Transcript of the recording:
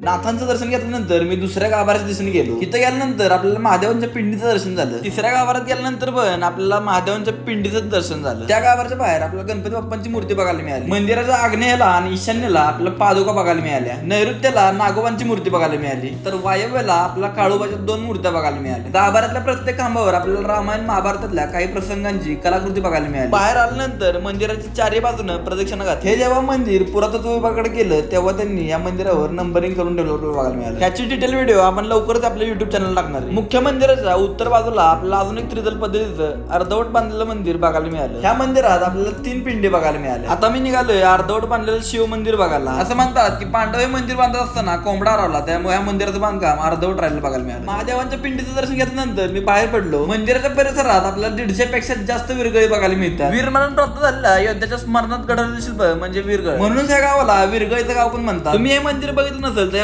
नाथांचं दर्शन घेतल्यानंतर मी दुसऱ्या गाभाऱ्याच्या दिसून गेलो. तिथं गेल्यानंतर आपल्याला महादेवांच्या पिंडीचं दर्शन झालं. तिसऱ्या गाभारात गेल्यानंतर पण आपल्याला महादेवांच्या पिंडीचं दर्शन झालं. त्या गाभाऱ्याच्या बाहेर आपल्याला गणपती बाप्पांची मूर्ती बघायला मिळाली. मंदिराच्या आग्नेयाला आणि ईशान्येला आपल्याला पादुका बघायला मिळाल्या. नैऋत्याला नागोबांची मूर्ती बघायला मिळाली. तर वायव्याला आपल्या काळोबाच्या दोन मूर्त्या बघायला मिळाल्या. गाभाऱ्यातल्या प्रत्येक खांबावर आपल्याला रामायण महाभारतातल्या काही प्रसंगांची कलाकृती बघायला मिळाली. बाहेर आल्यानंतर मंदिराच्या चारही बाजूनं प्रदक्षिणा घात हे जेव्हा मंदिर पुरातत्व विभागाकडे गेलं तेव्हा त्यांनी या मंदिरावर नंबरिंग करून ठेवलं बघायला मिळालं. ह्याची डिटेल व्हिडिओ आपण लवकरच आपल्या युट्यूब चॅनल टाकणार आहे. मुख्य मंदिराच्या उत्तर बाजूला आपल्याला अजून एक त्रिदल पद्धतीचं अर्धवट बांधलेलं मंदिर बघायला मिळालं. ह्या मंदिरात आपल्याला तीन पिंडी बघायला मिळाल्या. आता मी निघालोय. अर्धवट बांधलेलं शिव मंदिर बघायला. असं म्हणतात की पांडव हे मंदिर बांधत असताना कोंबडा हरवला त्यामुळे या मंदिराचं बांधकाम अर्धवट राहिलं बघायला मिळालं. महादेवांच्या पिंडीचं दर्शन घेतल्यानंतर मी बाहेर पडलो. मंदिराच्या परिसरात आपल्याला दीडशे पेक्षा जास्त विरगळी बघायला मिळतात. वीरमरण प्राप्त झालेल्या योद्ध्याच्या स्मरणात घडवलेलं शिल्प म्हणजे विरगळ म्हणूनच या गावाला विरगळीचं गाव पण म्हणतात. तुम्ही हे मंदिर बघितलं नसेल